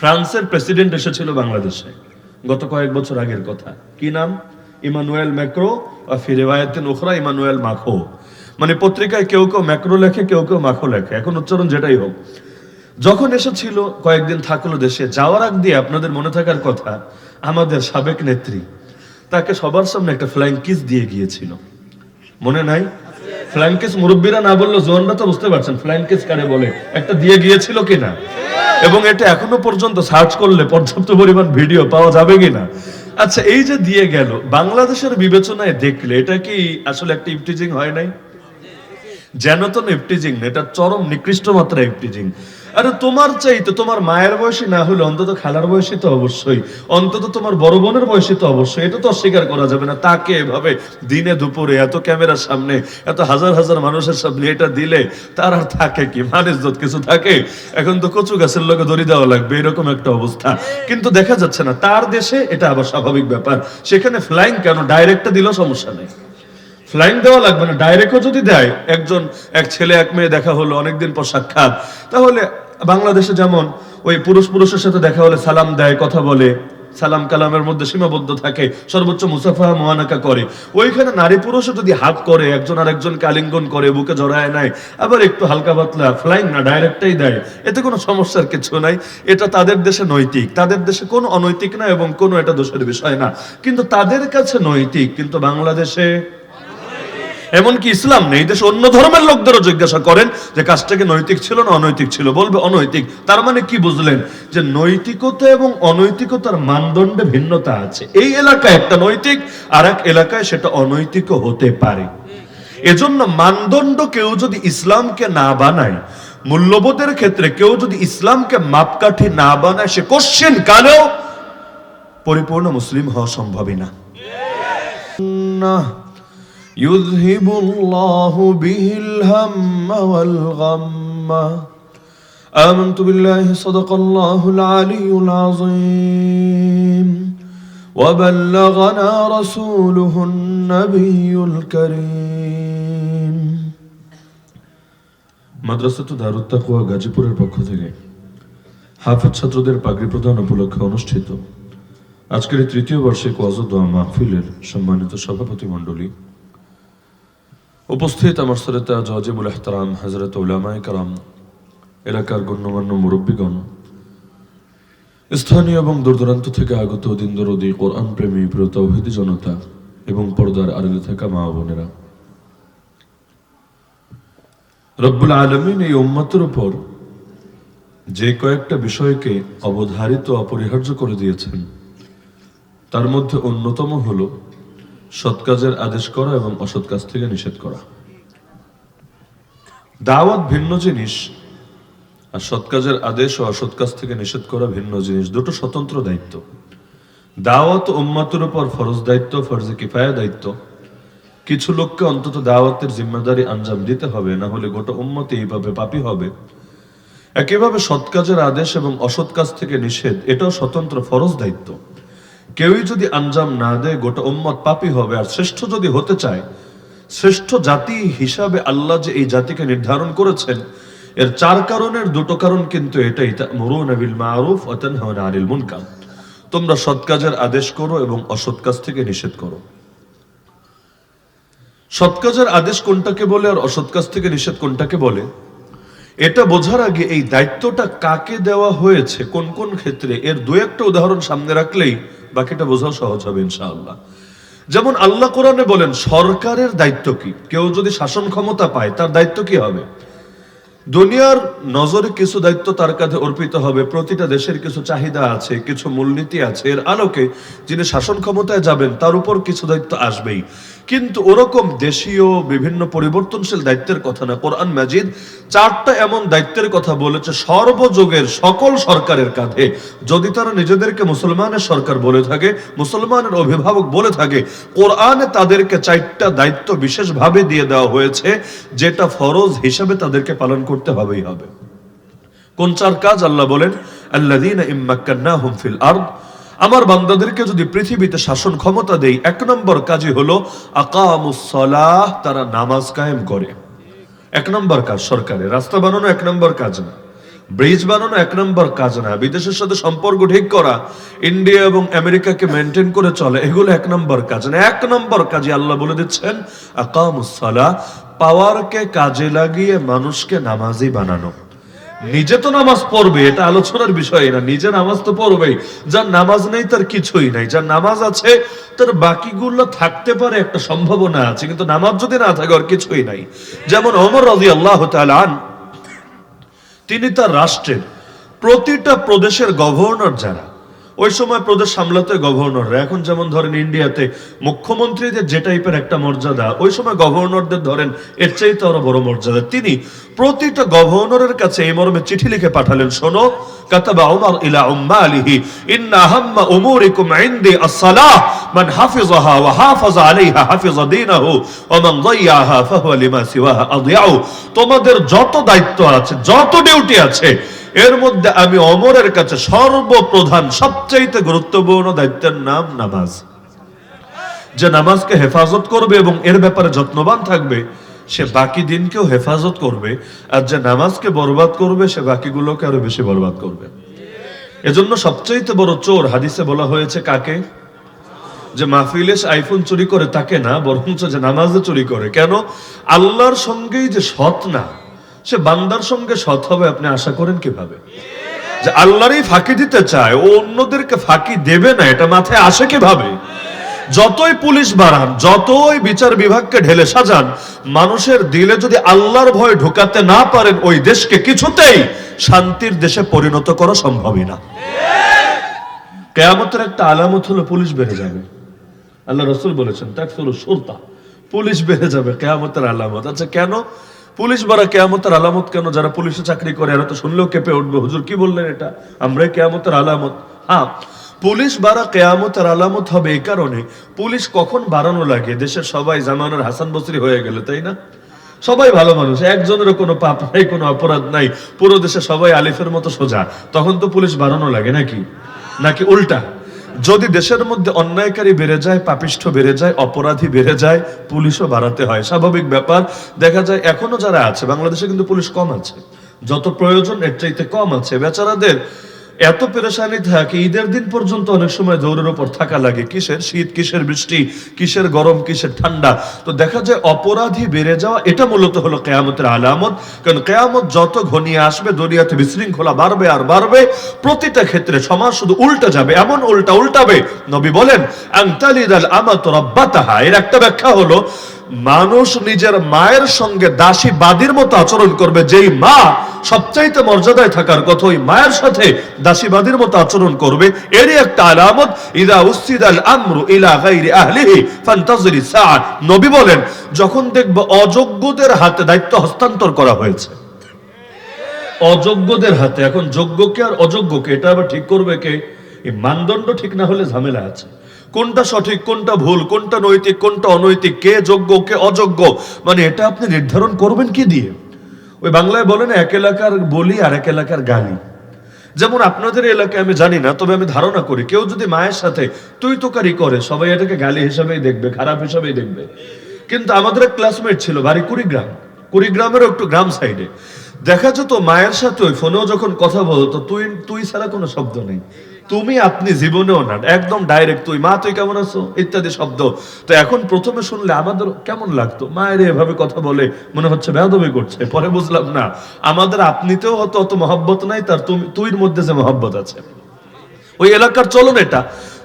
ফ্রান্সের প্রেসিডেন্ট এসেছিল বাংলাদেশে, গত কয়েক বছর আগের কথা। কি নাম? Emmanuel Macron. আর ফিরেওয়ায়তিন ওখরা ইমানুয়েল মাখো। মানে পত্রিকায় কেউ কেউ ম্যাক্রো লেখে, কেউ কেউ মাখো লেখে। এখন উচ্চারণ যেটাই হোক। যখন এসেছিল, কয়েকদিন থাকল দেশে, যাওয়ার আগ দিয়ে আপনাদের মনে থাকার কথা, আমাদের সাবেক নেত্রী, তাকে সবার সামনে একটা ফ্ল্যাঙ্কিস দিয়ে গিয়েছিল। মনে নাই? ফ্ল্যাঙ্কিস কিস মুরব্বীরা না বলল জোয়ানরা তো বুঝতে পারছেন ফ্ল্যাঙ্কিস কিস কারে বলে? একটা দিয়ে গিয়েছিল কিনা? এবং এটা এখনও পর্যন্ত সার্চ করলে পর্যাপ্ত পরিমাণ ভিডিও পাওয়া যাবে কিনা? আচ্ছা এই যে দিয়ে গেল, বাংলাদেশের বিবেচনায় দেখলে এটা কি আসলে একটা ইফটিজিং হয় নাই? যেন তো ইফটিজিং এটা চরম নিকৃষ্ট মাত্রা ইফটিজিং আরে তোমার চাইতে তোমার মায়ের বয়সী না হলে অন্তত খেলার বয়সী তো অবশ্যই। অন্তত তোমার বড় বোনের বয়সী তো অবশ্যই। এটা তো অস্বীকার করা যাবে না। তাকে এভাবে দিনে দুপুরে এত ক্যামেরার সামনে এত হাজার হাজার মানুষের সামনে এটা দিলে তার আর থাকে কি? মানুষ যত কিছু থাকে? এখন তো কচু গাছের লোকে দড়ি দেওয়া লাগবে, এরকম একটা অবস্থা। কিন্তু দেখা যাচ্ছে না, তার দেশে এটা আবার স্বাভাবিক ব্যাপার। সেখানে ফ্লাইং কেন? ডাইরেক্টটা দিলেও সমস্যা নেই। ফ্লাইং দেওয়া লাগবে না। ডাইরেক্টও যদি দেয়, একজন, এক ছেলে, এক মেয়ে দেখা হলো, অনেকদিন পর সাক্ষাৎ, তাহলে বাংলাদেশে যেমন ওই পুরুষ পুরুষের সাথে দেখা হলে সালাম দেয়, কথা বলে, সালাম কালামের মধ্যে সীমাবদ্ধ থাকে, সর্বোচ্চ মুসাফা মোয়ানাকা করে। ওইখানে নারী পুরুষও যদি হাত করে, একজন আর একজনকে আলিঙ্গন করে, বুকে জড়ায় নেয়, আবার একটু হালকা পাতলা ফ্লাইং না ডাইরেক্টটাই দেয়, এতে কোনো সমস্যার কিছু নাই। এটা তাদের দেশে নৈতিক, তাদের দেশে কোনো অনৈতিক না এবং কোনো এটা দোষের বিষয় না। কিন্তু তাদের কাছে নৈতিক, কিন্তু বাংলাদেশে এমনকি ইসলাম নেই, দেশে অন্য ধর্মের লোকদেরও জিজ্ঞাসা করেন যে কাজটাকে নৈতিক ছিল না অনৈতিক ছিল? বলবে অনৈতিক। তার মানে কি বুঝলেন? যে নৈতিকতা এবং অনৈতিকতার মানদণ্ডে ভিন্নতা আছে। এই এলাকায় একটা নৈতিক আর এক এলাকায় সেটা অনৈতিক হতে পারে। এজন্য মানদণ্ড কেউ যদি ইসলামকে না বানায়, মূল্যবোধের ক্ষেত্রে কেউ যদি ইসলামকে মাপকাঠি না বানায়, সে কোশ্চেন কালেও পরিপূর্ণ মুসলিম হওয়া সম্ভবই না না। يذهب الله به الهم والغم آمنت بالله صدق الله العلي العظيم وبلغنا رسوله النبي الكريم মাদ্রাসাতু দারুত তাকওয়া গাজীপুরের পক্ষ থেকে হাফেজ ছাত্রদের পাগড়ি প্রদান উপলক্ষে অনুষ্ঠিত আজকের এই তৃতীয় বার্ষিক ওয়াজ দোয়া মাহফিলের সম্মানিত সভাপতি মণ্ডলী উপস্থিত আমার শ্রোতা জজিবুল এহতারাম হজরত উলামায় কারাম, এলাকার গণ্যমান্য মুরব্বীগণ, স্থানীয় এবং দূরদূরান্ত থেকে আগত দিন দরদি কোরআন প্রেমী প্রিয় তৌহিদি জনতা এবং পর্দার আড়ালে থাকা মা বোনেরা। রব্বুল আলমিন এই উম্মতের উপর যে কয়েকটা বিষয়কে অবধারিত অপরিহার্য করে দিয়েছেন, তার মধ্যে অন্যতম হলো সৎ কাজের আদেশ করা এবং অসৎ কাজ থেকে নিষেধ করা। দাওয়াত ভিন্ন জিনিস, আর সৎ কাজের আদেশ ও অসৎ কাজ থেকে নিষেধ করা ভিন্ন জিনিস। দুটো স্বতন্ত্র দায়িত্ব। দাওয়াত উম্মাতের উপর ফরজ দায়িত্ব, ফরজে কিফায়া দায়িত্ব। কিছু লোককে অন্তত দাওয়াতের জিম্মেদারি আঞ্জাম দিতে হবে, না হলে গোটা উম্মতে এইভাবে পাপি হবে। একইভাবে সৎ কাজের আদেশ এবং অসৎ কাজ থেকে নিষেধ, এটাও স্বতন্ত্র ফরজ দায়িত্ব। কেউই যদি আঞ্জাম না দেয়, গোটা উম্মত পাপি হবে। আর শ্রেষ্ঠ যদি হতে চায়, শ্রেষ্ঠ জাতি হিসাবে আল্লাহ যে এই জাতিকে নির্ধারণ করেছেন, এর চার কারণের দুটো কারণ কিন্তু এটাই মরুন বিল মারুফ অতেন আনিল মুনকার। তোমরা সৎ কাজের আদেশ করো এবং অসৎ কাজ থেকে নিষেধ করো। সৎ কাজের আদেশ কোনটাকে বলে আর অসৎ কাজ থেকে নিষেধ কোনটাকে বলে? এটা বোঝার আগে এই দায়িত্বটা কাকে দেওয়া হয়েছে, কোন কোন ক্ষেত্রে, এর দু একটা উদাহরণ সামনে রাখলেই বাকিটা বোঝা সহজ হবে ইনশাআল্লাহ। যেমন আল্লাহ কোরআনে বলেন, সরকারের দায়িত্ব কি? কেউ যদি শাসন ক্ষমতা পায়, তার দায়িত্ব কি হবে? দুনিয়ার নজরে কিছু দায়িত্ব তার কাছে অর্পিত হবে, প্রতিটা দেশের কিছু চাহিদা আছে, কিছু মূলনীতি আছে, এর আলোকে যিনি শাসন ক্ষমতায় যাবেন, তার উপর কিছু দায়িত্ব আসবেই। কিন্তু ওরকম দেশীয় বিভিন্ন পরিবর্তনশীল দায়িত্বের কথা না। কোরআন মাজিদ চারটা এমন দায়িত্বের কথা বলেছে, সর্বযুগের সকল সরকারের কাঁধে। যদি তারা নিজেদেরকে মুসলমানের সরকার বলে থাকে, মুসলমানের অভিভাবক বলে থাকে, কোরআনে তাদেরকে চারটা দায়িত্ব বিশেষভাবে দিয়ে দেওয়া হয়েছে, যেটা ফরজ হিসাবে তাদেরকে পালন করতে হবেই হবে। কোন চার কাজ আল্লাহ বলেন? আল্লাযীনা ইম্মাক্কান্নাহুম ফিল আরদ আমার বান্দাদেরকে যদি পৃথিবীতে শাসন ক্ষমতা দেই, এক নম্বর কাজই হলো আকামুসলাহ তারা নামাজ কায়েম করে। এক নম্বর কাজ সরকারের রাস্তা বানানো এক নম্বর কাজ না। ব্রিজ বানানো এক নম্বর কাজ না। বিদেশের সাথে সম্পর্ক ঠিক করা, ইন্ডিয়া এবং আমেরিকাকে মেনটেন করে চলে, এগুলো এক নম্বর কাজ না। এক নম্বর কাজে আল্লাহ বলে দিচ্ছেন আকামুসসালা পাওয়ারকে কাজে লাগিয়ে মানুষকে নামাজি বানানো। নিজে তো নামাজ পড়বে, এটা আলোচনার বিষয় না, নিজে নামাজ তো পড়বেই। যার নামাজ নেই, তার কিছুই নাই। যার নামাজ আছে, তার বাকিগুলো থাকতে পারে, একটা সম্ভাবনা আছে, কিন্তু নামাজ যদি না থাকে আর কিছুই নাই। যেমন অমর রাজি আল্লাহ তিনি তার রাষ্ট্রের প্রতিটা প্রদেশের গভর্নর যারা ওই সময় প্রদেশ সামলাতে গভর্নররা। এখন যেমন ধরেন ইন্ডিয়াতে মুখ্যমন্ত্রীদের যে টাইপের একটা মর্যাদা, ওই সময় গভর্নরদের ধরেন এর চাইতে আরও বড় মর্যাদা। তিনি প্রতিটা গভর্নরের কাছে এই মর্মে চিঠি লিখে পাঠালেন, শোনো, কাতাবা উমর ইলা উম্মালিহি, ইন্না হাম্মা উমুরিকুম ইনদি আস-সালাহ, মান হাফিজাহা ওয়া হাফাজা আলাইহা, হাফিজা দীনাহু, ওয়া মান দাইয়াহা ফাহুয়া লিমা সিওয়াহা আদিয়াউ তোমাদের যত দায়িত্ব আছে, যত ডিউটি আছে এর মধ্যে আমি অমরের কাছে সর্বপ্রধান, সবচাইতে গুরুত্বপূর্ণ দায়িত্বের নাম নামাজ। যে নামাজকে হেফাজত করবে এবং এর ব্যাপারে যত্নবান থাকবে, সে বাকি দিনকেও হেফাজত করবে, আর যে নামাজকে বরবাদ করবে, সে বাকিগুলোকে আরও বেশি বরবাদ করবে। এজন্য সবচাইতে বড় চোর হাদিসে বলা হয়েছে কাকে? যে মাহফিলে সে আইফোন চুরি করে, তাকে না, বরঞ্চ যে নামাজে চুরি করে। কেন? আল্লাহর সঙ্গেই যে সৎ না সে বান্দার সঙ্গে সৎ হবে, আপনি আশা করেন কীভাবে? যে আল্লাহরই ফাঁকি দিতে চায়, ও অন্যদেরকে ফাঁকি দেবে না, এটা মাথায় আসে কীভাবে? যতই পুলিশ বাড়ান, যতই বিচার বিভাগকে ঢেলে সাজান, মানুষের দিলে যদি আল্লাহর ভয় ঢোকাতে না পারেন, ওই দেশকে কিছুতেই শান্তির দেশে পরিণত করা সম্ভবই না। কেয়ামতের একটা আলামত হলো পুলিশ বেড়ে যাবে। আল্লাহ রসুল বলেছেন তাক সুরতা। পুলিশ বেড়ে যাবে কেয়ামতের আলামত। আচ্ছা কেন? পুলিশ বাড়া কেয়ামতের আলামত কেন? যারা পুলিশে চাকরি করে, এরা তো শুনলেও কেঁপে উঠবে। হুজুর, কি বললেন এটা? আমরাই কেয়ামতের আলামত। হ্যাঁ পুলিশ বাড়া কেয়ামতের আলামত হবে এই কারণে, পুলিশ কখন বাড়ানো লাগে? দেশের সবাই জামানের হাসান বসরি হয়ে গেলে, তাই না? সবাই ভালো মানুষ, একজনেরও কোনো পাপ নাই, কোনো অপরাধ নাই। পুরো দেশে সবাই আলিফের মতো সোজা। তখন তো পুলিশ বাড়ানো লাগে নাকি? নাকি উল্টা? যদি দেশের মধ্যে অন্যায়কারী বেড়ে যায়, পাপিষ্ঠ বেড়ে যায়, অপরাধী বেড়ে যায়, পুলিশও বাড়াতে হয়। স্বাভাবিক ব্যাপার, দেখা যায় এখনও যারা আছে, বাংলাদেশে কিন্তু পুলিশ কম আছে। যত প্রয়োজন এর চাইতে কম আছে। বেচারাদের এত পেরেশানি থাকে, ঈদের দিন পর্যন্ত অনেক সময় দৌড়ের ওপর থাকা লাগে। কিসের শীত, কিসের বৃষ্টি, কিসের গরম, কিসের ঠান্ডা? তো দেখা যায় অপরাধী বেড়ে যাওয়া, এটা মূলত হলো কেয়ামতের আলামত। কারণ কেয়ামত যত ঘনিয়ে আসবে, দুনিয়াতে বিশৃঙ্খলা বাড়বে আর বাড়বে। প্রতিটা ক্ষেত্রে সমাজ শুধু উল্টা যাবে, এমন উল্টা উল্টাবে। নবী বলেন আংতালিদাল আমাত রব্বাতাহা। এর একটা ব্যাখ্যা হলো মানুষ নিজের মায়ের সঙ্গে দাসী বাদীর মতো আচরণ করবে। যেই মা সবচাইতে মর্যাদায় থাকার কথা ওই মায়ের সাথে দাসীবাদীর মতো আচরণ করবে। এরই একটা আলামত, ইদা উসিদ আল আমরু ইলা গাইরি আহলিহি ফান্তাজরি সাআ। নবী বলেন, যখন দেখব অযোগ্যদের হাতে দায়িত্ব হস্তান্তর করা হয়েছে। অযোগ্যদের হাতে, এখন যোগ্য যোগ্যকে আর অযোগ্যকে এটা আবার ঠিক করবে কে? এই মানদণ্ড ঠিক না হলে ঝামেলা আছে। কোনটা সঠিক, কোনটা ভুল, কোনটা নৈতিক, কোনটা অনৈতিক, কে যোগ্য, কে অযোগ্য? মানে এটা আপনি নির্ধারণ করবেন কি দিয়ে? ওই বাংলায় বলেন এক এলাকার বলি আর এক এলাকার গালি। যেমন আপনাদের এলাকায় আমি জানি না, তবে আমি ধারণা করি, কেউ যদি মায়ের সাথে তুই তোকারি করে, সবাই এটাকে গালি হিসাবেই দেখবে, খারাপ হিসাবেই দেখবে। কিন্তু আমাদের এক ক্লাসমেট ছিল, বাড়ি কুড়িগ্রাম। কুড়িগ্রামেরও একটু গ্রাম সাইডে দেখা যেত মায়ের সাথে, ওই ফোনেও যখন কথা বলতো, তুই তুই ছাড়া কোনো শব্দ নেই। তুমি আপনি জীবনেও না, একদম ডাইরেক্ট তুই, মা, তুই কেমন আছো? ইত্যাদি শব্দ। তো এখন প্রথমে শুনলে আমাদের কেমন লাগতো? মায়ের এভাবে কথা বলে মনে হচ্ছে বেদবি করছে, পরে বুঝলাম না। আমাদের আপনিতেও হয়তো অত মহব্বত নাই, তার তুমি, তুইর মধ্যে যে মহব্বত আছে। ওই এলাকার চলন এটা।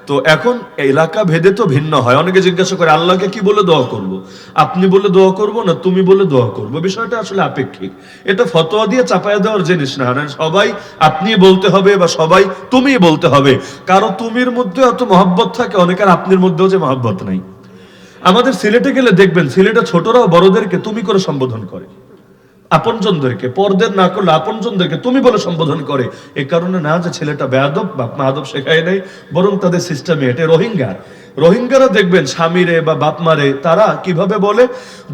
তো এখন এলাকা ভেদে তো ভিন্ন হয়। অনেকে জিজ্ঞাসা করে, আল্লাহকে কি বলে দোয়া করব। আপনি বলে দোয়া করব না তুমি বলে দোয়া করব? বিষয়টা আসলে আপেক্ষিক। এটা ফতোয়া দিয়ে চাপায়া দেওয়ার জিনিস না। মানে সবাই আপনি বলতে হবে বা সবাই তুমি বলতে হবে। কারও তুমির মধ্যে এত মহব্বত থাকে, অনেকের আপনির মধ্যেও যে মহব্বত নাই। আমাদের সিলেটে গেলে দেখবেন, সিলেটে ছোটরাও বড়দেরকে তুমি করে সম্বোধন করে। আপনজনদেরকে, পরদের না করলে আপনজনদেরকে তুমি বলে সম্বোধন করে। এ কারণে না যে ছেলেটা বেয়াদব, বাপ মা আদব শেখায় নাই, বরং তাদের সিস্টেমে এটা রোহিঙ্গা। রোহিঙ্গারা দেখবেন স্বামীরে বা বাপমারে তারা কীভাবে বলে?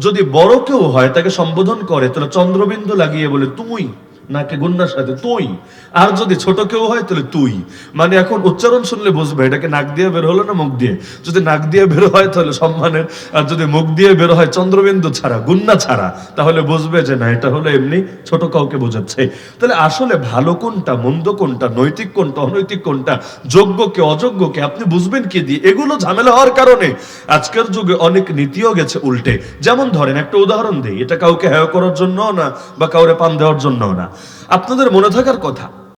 যদি বড় কেউ হয়, তাকে সম্বোধন করে, তাহলে চন্দ্রবিন্দু লাগিয়ে বলে, তুই নাকি গুন্নার সাথে? তুই। আর যদি ছোট কেউ হয়, তাহলে তুই। মানে এখন উচ্চারণ শুনলে বুঝবে, এটাকে নাক দিয়ে বের হলো না মুখ দিয়ে? যদি নাক দিয়ে বের হয়, তাহলে সম্মানের, আর যদি মুখ দিয়ে বের হয়, চন্দ্রবিন্দু ছাড়া গুন্না ছাড়া, তাহলে বুঝবে যে না, এটা হলো এমনি ছোট কাউকে বোঝাচ্ছে। তাহলে আসলে ভালো কোনটা, মন্দ কোনটা, নৈতিক কোনটা, অনৈতিক কোনটা, যোগ্যকে, অযোগ্যকে, আপনি বুঝবেন কি দিয়ে? এগুলো ঝামেলা হওয়ার কারণে আজকের যুগে অনেক নীতিও গেছে উল্টে। যেমন ধরেন, একটা উদাহরণ দিই, এটা কাউকে হেয় করার জন্য না, বা কাউরে পাম দেওয়ার জন্য না। আপনাদের মনে থাকার কথা।